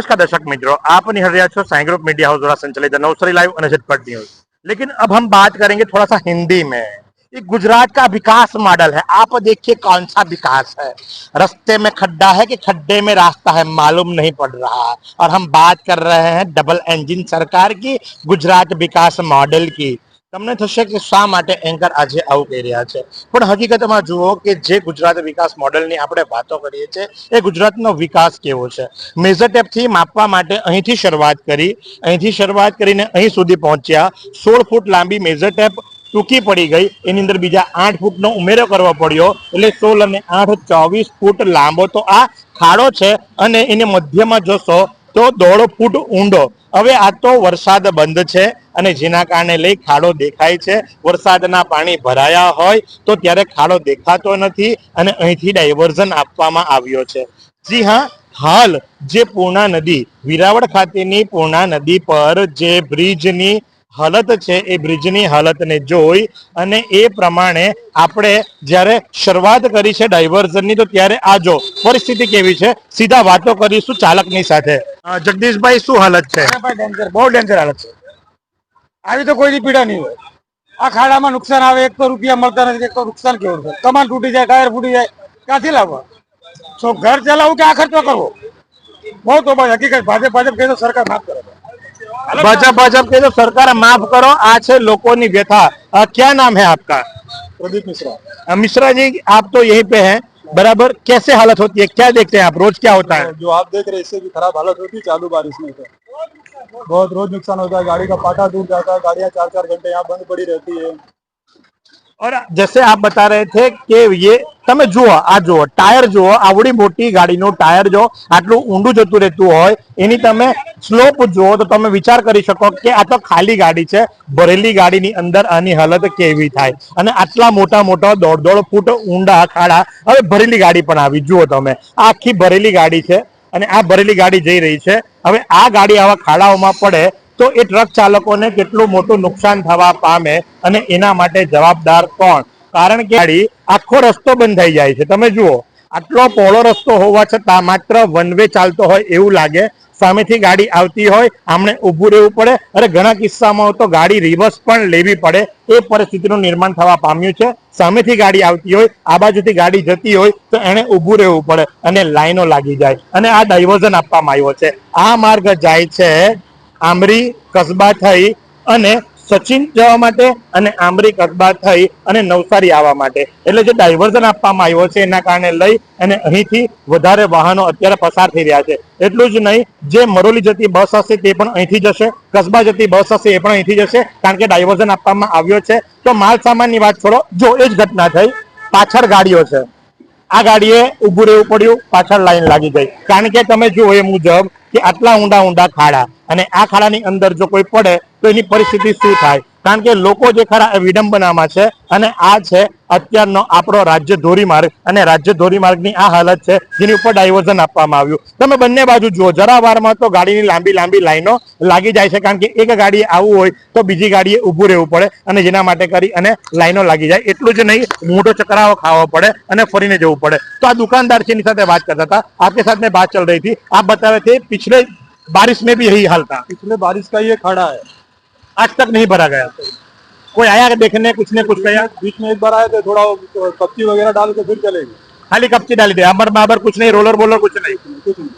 नमस्कार दर्शक मित्रों आप निहार रहे हो साई ग्रुप मीडिया हाउस द्वारा संचालित नवसरी लाइव और झटपट न्यूज लेकिन अब हम बात करेंगे थोड़ा सा हिंदी में ये गुजरात का विकास मॉडल है आप देखिए कौन सा विकास है रास्ते में खड्डा है कि खड्डे में रास्ता है मालूम नहीं पड़ रहा और हम बात कर रहे हैं डबल एंजिन सरकार की गुजरात विकास મોડેલ की તમને થશે કે શા માટે એન્કર આજે આવું કહી રહ્યા છે? પણ હકીકતમાં જુઓ કે જે ગુજરાત વિકાસ મોડેલની આપણે વાતો કરીએ છીએ, એ ગુજરાતનો વિકાસ કેવો છે? મેઝર ટેપથી માપવા માટે અહીંથી શરૂઆત કરી, અહીંથી શરૂઆત કરીને અહીં સુધી પહોંચ્યા. સોળ ફૂટ લાંબી મેઝર ટેપ ટૂંકી પડી ગઈ. એની અંદર બીજા આઠ ફૂટનો ઉમેરો કરવો પડ્યો. એટલે સોળ અને આઠ ચોવીસ ફૂટ લાંબો તો આ ખાડો છે અને એને મધ્યમાં જોશો તો દોઢ ફૂટ ઊંડો. હવે આ તો વરસાદ બંધ છે અને જેના કારણે લઈ ખાડો દેખાય છે. વરસાદના પાણી ભરાયા હોય તો ત્યારે ખાડો દેખાતો નથી અને અહીંથી ડાયવર્ઝન આપવામાં આવ્યો છે. જી હા, હાલ જે પૂર્ણા નદી, વિરાવળ ખાતેની પૂર્ણા નદી પર જે બ્રિજની હાલત છે એ બ્રિજની હાલતને જોઈ અને એ પ્રમાણે આપણે જ્યારે શરૂઆત કરી છે ડાયવર્ઝનની તો ત્યારે આ જો પરિસ્થિતિ કેવી છે? સીધા વાતો કરીશું ચાલકની સાથે. જગદીશભાઈ શું હાલત છે? બહુ ડેન્જર હાલત છે. આવી તો કોઈની પીડા નહીં હોય. આ ખાડામાં નુકસાન આવે એક તો રૂપિયા મળતા નથી એક તો નુકસાન કેવું છે? કમાન તૂટી જાય ટાયર ફૂટી જાય ક્યાંથી લાવવા? તો ઘર ચલાવવું કે આ ખર્ચો કરવો? બહુ તો ભાઈ હકીકત ભાજપ ભાજપ કહે તો સરકાર માફ કરે. बजब बजब के जो सरकार माफ़ करो आज से लोगों ने व्यथा। क्या नाम है आपका? प्रदीप मिश्रा। मिश्रा जी आप तो यहीं पे हैं। बराबर कैसे हालत होती है? क्या देखते हैं आप? रोज क्या होता है? जो आप देख रहे हैं इससे भी खराब हालत होती है चालू बारिश में तो। बहुत रोज नुकसान होता है गाड़ी का पाटा टूट जाता है गाड़ियाँ चार चार घंटे यहाँ बंद पड़ी रहती है। और जैसे आप बता रहे थे કે ये તમે જુઓ આ જુઓ ટાયર જુઓ આવડી મોટી ગાડીનું ટાયર જો આટલું ઊંડું જતું રહેતું હોય એની તમે સ્લોપ જુઓ તો તમે વિચાર કરી શકો કે આ તો ખાલી ગાડી છે ભરેલી ગાડીની અંદર આની હાલત કેવી થાય અને આટલા મોટા મોટા દોઢ દોઢ ફૂટ ઊંડા ખાડા હવે ભરેલી ગાડી પણ આવી જુઓ તમે આ આખી ભરેલી ગાડી છે અને આ ભરેલી ગાડી જઈ રહી છે હવે આ ગાડી આવા ખાડાઓમાં પડે તો એ ટ્રક ચાલકોને કેટલું મોટું નુકસાન થવા પામે અને એના માટે જવાબદાર કોણ? કારણ કે આખો રસ્તો બંધ થઈ જાય છે. તમે જુઓ, આટલો પહોળો રસ્તો હોવા છતાં માત્ર વન વે ચાલતો હોય એવું લાગે. સામેથી ગાડી આવતી હોય આમણે ઊભું રહેવું પડે. અરે, ઘણા કિસ્સામાં તો ગાડી રિવર્સ પણ લેવી પડે. એ પરિસ્થિતિનું નિર્માણ થવા પામ્યું છે. સામેથી ગાડી આવતી હોય, આ બાજુથી ગાડી જતી હોય, તો એને ઊભું રહેવું પડે અને લાઈનો લાગી જાય અને આ ડાયવર્ઝન આપવામાં આવ્યો છે. આ માર્ગ જાય છે આમરી કસબા થઈ અને સચિન જવા માટે અને આમરી કસબા થઈ અને નવસારી આવવા માટે. એટલે જે ડાયવર્ઝન આપવામાં આવ્યો છે એના કારણે લઈ અને અહીંથી વધારે વાહનો અત્યારે પસાર થઈ રહ્યા છે. એટલું જ નહીં, જે મરોલી જતી બસ હશે તે પણ અહીંથી જશે, કસબા જતી બસ હશે એ પણ અહીંથી જશે, કારણ કે ડાયવર્ઝન આપવામાં આવ્યો છે. તો માલ સામાનની વાત છોડો, જો એ જ ઘટના થઈ, પાછળ ગાડીઓ છે. આ ગાડીએ ઊભું રહેવું પડ્યું, પાછળ લાઈન લાગી ગઈ. કારણ કે તમે જુઓ એ મુજબ કે આટલા ઊંડા ઊંડા ખાડા. અને આ ખાડાની અંદર જો કોઈ પડે, તો એની પરિસ્થિતિ શું થાય? કારણ કે લોકો જે ખરા વિડંબનામાં છે અને આ છે અત્યારનો આપણો રાજ્ય ધોરીમાર્ગ અને રાજ્ય ધોરીમાર્ગની આ હાલત છે જેની ઉપર ડાયવર્ઝન આપવામાં આવ્યું. તમે બંને બાજુ જુઓ, જરા વારમાં તો ગાડીની લાંબી લાંબી લાઈનો લાગી જાય છે કારણ કે એક ગાડીએ આવવું હોય તો બીજી ગાડીએ ઊભું રહેવું પડે અને જેના માટે કરી અને લાઈનો લાગી જાય. એટલું જ નહીં, મોટો ચકરાવો ખાવો પડે અને ફરીને જવું પડે. તો આ દુકાનદાર છે એની સાથે વાત કરતા હતા. આપકે સાથે વાત ચાલ રહી હતી આપ બતાવે થે પિછલે बारिश में भी यही हाल था। इसमें बारिश का ये खड़ा है। आज तक नहीं भरा गया। कोई आया देखने कुछ ने कुछ कहा? बीच में एक बार आए थे थोड़ा कप्ची वगैरह डाल के फिर चलेगी खाली कप्ची डाली थी। अमर बाबर कुछ नहीं रोलर बोलर कुछ नहीं। कुछ नहीं।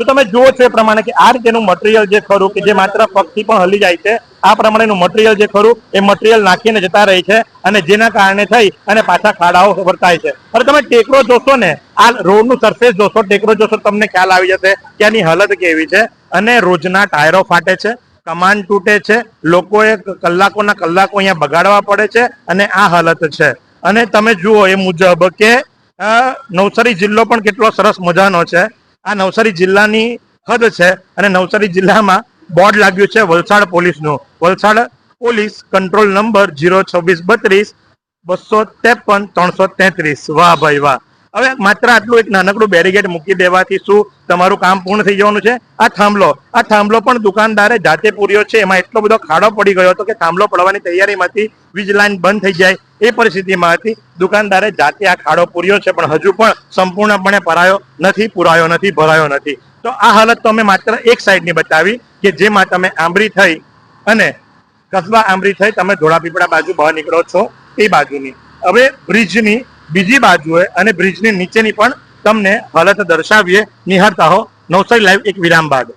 તો તમે જુઓ છો એ પ્રમાણે કે આ રીતેનું મટીરિયલ જે ખરું કે જે માત્ર પગથી પણ હલી જાય છે, આ પ્રમાણેનું મટીરિયલ જે ખરું એ મટીરિયલ નાખીને જતા રહી છે અને જેના કારણે થઈ અને પાછા ખાડાઓ વર્તાય છે. હવે તમે ટેકરો જોશો ને, આ રોડનું સરફેસ જોશો, ટેકરો જોશો તમને ખ્યાલ આવી જશે કે આની હાલત કેવી છે અને રોજના ટાયરો ફાટે છે, કમાન તૂટે છે, લોકોએ કલાકોના કલાકો અહીંયા બગાડવા પડે છે અને આ હાલત છે. અને તમે જુઓ એ મુજબ કે નવસારી જિલ્લો પણ કેટલો સરસ મજાનો છે. આ નવસારી જિલ્લાની હદ છે અને નવસારી જિલ્લામાં બોર્ડ લાગ્યું છે વલસાડ પોલીસનું. Valsad police control number zero છવ્વીસ બત્રીસ બસો ત્રેપન ત્રણસો તેત્રીસ. વાહ ભાઈ વાહ. હવે માત્ર આટલું એક નાનકડું બેરીગેટ મૂકી દેવાથી શું તમારું કામ પૂર્ણ થઈ જવાનું છે? આ થાંભલો આ થાંભલો પણ દુકાનદારે જાતે પૂર્યો છે. એમાં એટલો બધો ખાડો પડી ગયો હતો કે થાંભલો પડવાની તૈયારીમાંથી વીજ લાઈન બંધ થઈ જાય. એ પરિસ્થિતિમાં હતી દુકાનદારે જાતે આ ખાડો પૂર્યો છે, પણ હજુ પણ સંપૂર્ણપણે ભરાયો નથી, પુરાયો નથી, ભરાયો નથી. તો આ હાલત તો અમે માત્ર એક સાઈડની બતાવી કે જેમાં તમે આંબરી થઈ અને કસબા આંબરી થઈ તમે ધોળાપીપળા બાજુ બહાર નીકળો છો એ બાજુની. હવે બ્રિજની બીજી બાજુએ અને બ્રિજની નીચેની પણ તમને હાલત દર્શાવીએ. નિહાળતા હો. નવસારી લાઈવ એક વિરામ બાદ.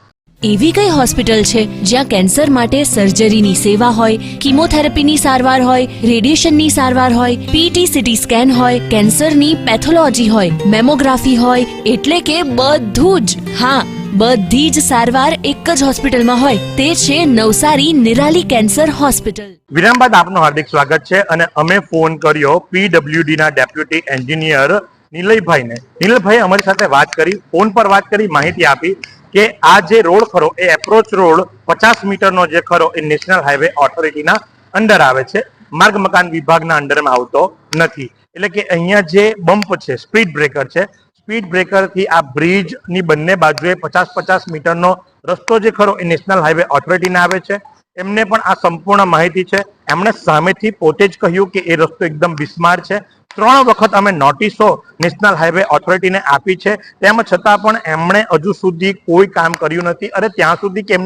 એવી કઈ હોસ્પિટલ છે જ્યાં કેન્સર માટે સર્જરીની સેવા હોય, કિમોથેરાપીની સારવાર હોય, રેડિયેશનની સારવાર હોય પીટી સીટી સ્કેન હોય, કેન્સરની પેથોલોજી હોય, મેમોગ્રાફી હોય, એટલે કે બધું જ. હા, બધી જ સારવાર એક જ હોસ્પિટલમાં હોય, તે છે નવસારી નિરાલી કેન્સર હોસ્પિટલ. વિરામ બાદ આપનું હાર્દિક સ્વાગત છે અને અમે ફોન કર્યો પીડબ્લ્યુડી ના ડેપ્યુટી એન્જિનિયર નિલયભાઈને. નિલયભાઈ અમારી સાથે વાત કરી, ફોન પર વાત કરી, માહિતી આપી. કે આ જે રોડ ખરો, એ એપ્રોચ રોડ પચાસ મીટરનો જે ખરો, એ નેશનલ હાઈવે ઓથોરિટીના અંડર આવે છે. માર્ગ મકાન વિભાગના અંડરમાં આવતો નથી. એટલે કે અહીંયા જે બમ્પ છે, સ્પીડ બ્રેકર છે, સ્પીડ બ્રેકરથી આ બ્રિજની બંને બાજુએ પચાસ પચાસ મીટરનો રસ્તો જે ખરો, એ નેશનલ હાઈવે ઓથોરિટીને આવે છે. એમને પણ આ સંપૂર્ણ માહિતી છે. એમણે સામેથી પોતે જ કહ્યું કે એ રસ્તો એકદમ બિસ્માર છે. ત્રણ વખત અમે નોટિસો નેશનલ હાઈવે ઓથોરિટીને આપી છે. તેમ છતાં પણ એમણે હજુ સુધી કોઈ કામ કર્યું નથી અને ત્યાં સુધી કે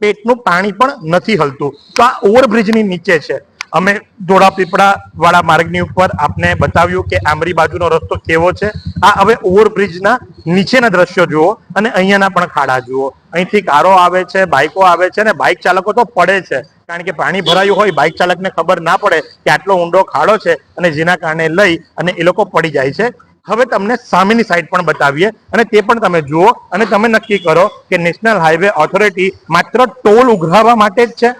પેટનું પાણી પણ નથી હલતું. તો આ ઓવરબ્રિજની નીચે છે. અમે ધોળાપીપળા વાળા માર્ગની ઉપર આપને બતાવ્યું કે આમરી બાજુનો રસ્તો કેવો છે. આ હવે ઓવરબ્રિજના નીચેના દ્રશ્યો જુઓ અને અહીંયાના પણ ખાડા જુઓ. અહીંથી કારો આવે છે બાઇકો આવે છે અને બાઇક ચાલકો તો પડે છે. કારણ કે પાણી ભરાયું હોય બાઇક ચાલકને ખબર ના પડે કે આટલો ઊંડો ખાડો છે અને જેના કારણે લઈ અને એ લોકો પડી જાય છે. હવે તમને સામેની સાઈડ પણ બતાવીએ અને તે પણ તમે જુઓ અને તમે નક્કી કરો કે નેશનલ હાઈવે ઓથોરિટી માત્ર ટોલ ઉઘરાવવા માટે જ છે?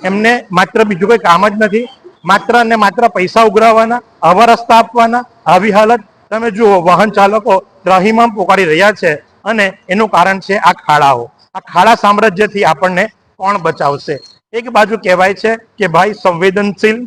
એમને માત્ર બીજું કોઈ કામ જ નથી. માત્ર અને માત્ર પૈસા ઉઘરાવવાના, આવા રસ્તા આપવાના, આવી હાલત. તમે જુઓ, વાહન ચાલકો ત્રાહીમામ પોકારી રહ્યા છે અને એનું કારણ છે આ ખાડાઓ. આ ખાડા સામ્રાજ્યથી આપણને કોણ બચાવશે? એક બાજુ કહેવાય છે કે ભાઈ સંવેદનશીલ,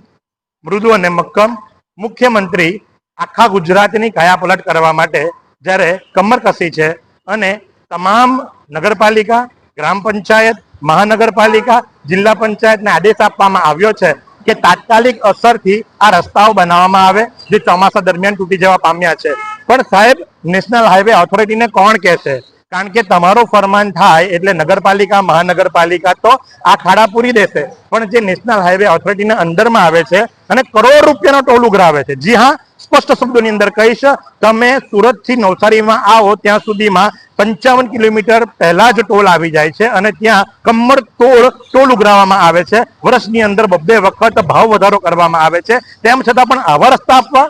મૃદુ અને મક્કમ મુખ્યમંત્રી આખા ગુજરાતની કાયાપલટ કરવા માટે જ્યારે કમર કસી છે અને તમામ નગરપાલિકા, ગ્રામ પંચાયત, મહાનગરપાલિકા, જિલ્લા પંચાયતને આદેશ આપવામાં આવ્યો છે કે તાત્કાલિક અસરથી આ રસ્તાઓ બનાવવામાં આવે જે ચોમાસા દરમિયાન તૂટી જવા પામ્યા છે. પણ સાહેબ, નેશનલ હાઈવે ઓથોરિટીને કોણ કહેશે? કારણ કે તમારું ફરમાન થાય એટલે નગરપાલિકા, મહાનગરપાલિકા તો આ ખાડા પૂરી દેશે. પણ જે નેશનલ હાઈવે ઓથોરિટીના અંદરમાં આવે છે અને કરોડ રૂપિયાનો ટોલ ઉઘરાવે છે. જી હા, સ્પષ્ટ શબ્દોની અંદર કહીશ, તમે સુરતથી નવસારીમાં આવો ત્યાં સુધીમાં પંચાવન કિલોમીટર પહેલા જ ટોલ આવી જાય છે અને ત્યાં કમર તોડ ટોલ ઉઘરાવવામાં આવે છે. વર્ષની અંદર બબ્બે વખત ભાવ વધારો કરવામાં આવે છે. તેમ છતાં પણ આવા રસ્તા આપવા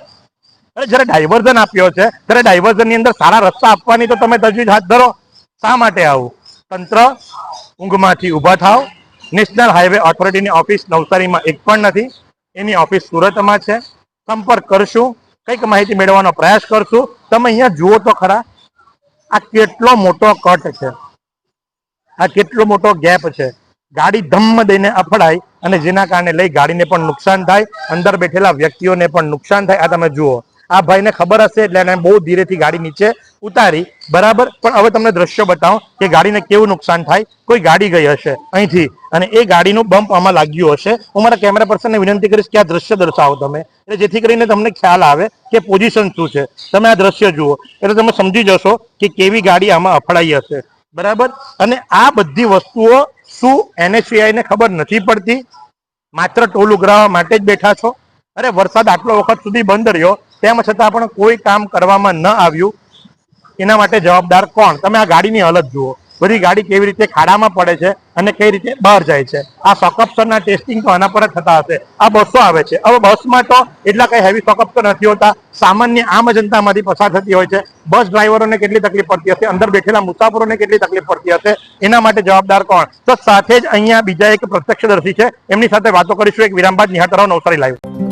અરે જ્યારે ડાયવર્ઝન આપ્યો છે, ત્યારે ડાયવર્ઝનની અંદર સારા રસ્તા આપવાની તો તમે તજવીજ હાથ ધરો. શા માટે આવું? તંત્ર ઊંઘમાંથી ઊભા થાવ નેશનલ હાઈવે ઓથોરિટીની ઓફિસ નવસારીમાં એક પણ નથી. એની ઓફિસ સુરતમાં છે. સંપર્ક કરશું. કંઈક માહિતી મેળવવાનો પ્રયાસ કરશું. તમે અહીંયા જુઓ તો ખરા, આ કેટલો મોટો કટ છે. આ કેટલો મોટો ગેપ છે. ગાડી ધમ્મ દઈને અફડાય અને જેના કારણે લઈ ગાડીને પણ નુકસાન થાય, અંદર બેઠેલા વ્યક્તિઓને પણ નુકસાન થાય. આ તમે જુઓ. આ ભાઈને ખબર હશે એટલે એને બહુ ધીરેથી ગાડી નીચે ઉતારી. બરાબર? પણ હવે તમને દ્રશ્ય બતાવો કે ગાડીને કેવું નુકસાન થાય. કોઈ ગાડી ગઈ હશે અહીંથી અને એ ગાડીનું બમ્પ આમાં લાગ્યું હશે. હું મારા કેમેરા પર્સનને વિનંતી કરીશ કે આ દ્રશ્ય દર્શાવો તમે. એટલે જેથી કરીને તમને ખ્યાલ આવે કે પોઝિશન શું છે. તમે આ દ્રશ્ય જુઓ. એટલે તમે સમજી જશો કે કેવી ગાડી આમાં અફડાઈ હશે. બરાબર? અને આ બધી વસ્તુઓ શું NHAI ને ખબર નથી પડતી? માત્ર ટોલ ઉઘરાવવા માટે જ બેઠા છો? અરે વરસાદ આટલો વખત સુધી બંધ રહ્યો. તેમ છતાં પણ કોઈ કામ કરવામાં ન આવ્યું. એના માટે જવાબદાર કોણ? તમે આ ગાડીની હાલત જુઓ. બધી ગાડી કેવી રીતે ખાડામાં પડે છે અને કઈ રીતે બહાર જાય છે. આ સોકઅપ્સરના ટેસ્ટિંગ તો આના પર જ થતા હશે. આ બસો આવે છે. હવે બસમાં તો એટલા કઈ હેવી સોકઅપ નથી હોતા. સામાન્ય આમ જનતામાંથી પસાર થતી હોય છે. બસ ડ્રાઈવરોને કેટલી તકલીફ પડતી હશે? અંદર બેઠેલા મુસાફરોને કેટલી તકલીફ પડતી હશે? એના માટે જવાબદાર કોણ? તો સાથે જ અહીંયા બીજા એક પ્રત્યક્ષદર્શી છે. એમની સાથે વાતો કરીશું. એક વિરામ બાદ નિહાતરાવ નવસારી લાઈવ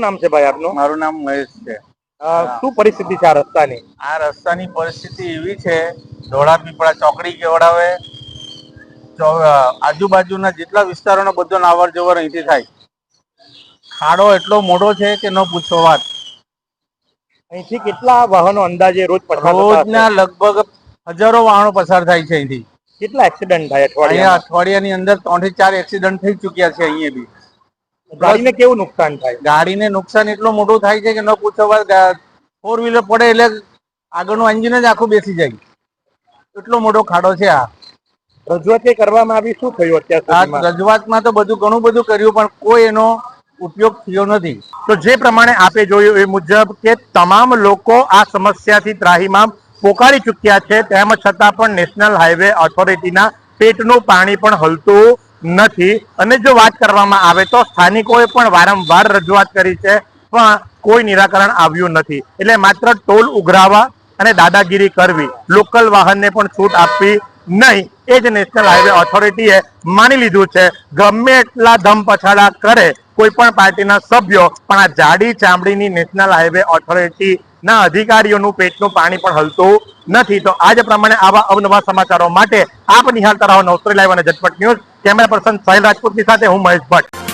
શું નામ છે ભાઈ આપનું? મારું નામ મહેશ છે. શું પરિસ્થિતિ છે આ રસ્તાની? આ રસ્તાની પરિસ્થિતિ એવી છે ધોળા પીપળા ચોકડી કેવડાવે આજુબાજુના જેટલા વિસ્તારોનો બધો અવર જવર અહીંથી થાય. ખાડો એટલો મોટો છે કે ન પૂછો વાત. અહીંથી કેટલા વાહનો અંદાજે રોજ પસાર રોજના લગભગ હજારો વાહનો પસાર થાય છે અહીંથી. કેટલા એક્સિડન્ટ થાય અઠવાડિયા અઠવાડિયાની અંદર ત્રણથી ચાર એક્સિડન્ટ થઈ ચુક્યા છે અહીંયા બી. ગાડીને કેવું નુકસાન થાય? ગાડીને નુકસાન એટલું મોટું થાય છે કે ન પૂછો ફોર વ્હીલર પડે એટલે આગળનું એન્જિન જ આખું બેસી જાય. એટલો મોટો ખાડો છે આ. રજૂઆત કરવામાં આવી શું થયું અત્યારે રજૂઆતમાં તો બધું ઘણું બધું કર્યું પણ કોઈ એનો ઉપયોગ થયો નથી. તો જે પ્રમાણે આપે જોયું એ મુજબ કે તમામ લોકો આ સમસ્યાથી ત્રાહીમામ પોકારી ચૂક્યા છે. તેમ છતાં પણ નેશનલ હાઈવે ઓથોરિટીના પેટનું પાણી પણ હલતું નથી. અને જો વાત કરવામાં આવે તો સ્થાનિકોએ પણ વારંવાર રજૂઆત કરી છે, પણ કોઈ નિરાકરણ આવ્યું નથી. એટલે માત્ર ટોલ ઉઘરાવા અને દાદાગીરી કરવી, લોકલ વાહનને પણ છૂટ આપવી નહીં. એ જ નેશનલ હાઈવે ઓથોરિટીએ માની લીધું છે. ગમે એટલા ધમ પછાડા કરે કોઈ પણ પાર્ટીના સભ્યો, પણ આ જાડી ચામડીની નેશનલ હાઈવે ઓથોરિટી ના અધિકારીઓનું પેટનું પાણી પણ હલતું નથી. તો આજ પ્રમાણે આવા અવનવા સમાચારો માટે આપ નિહાળતા રહો નવસ્ત્રી લાઈવ અને ઝટપટ ન્યૂઝ. કેમેરા પર્સન સાહિલ રાજપૂતની સાથે હું મહેશ ભટ્ટ.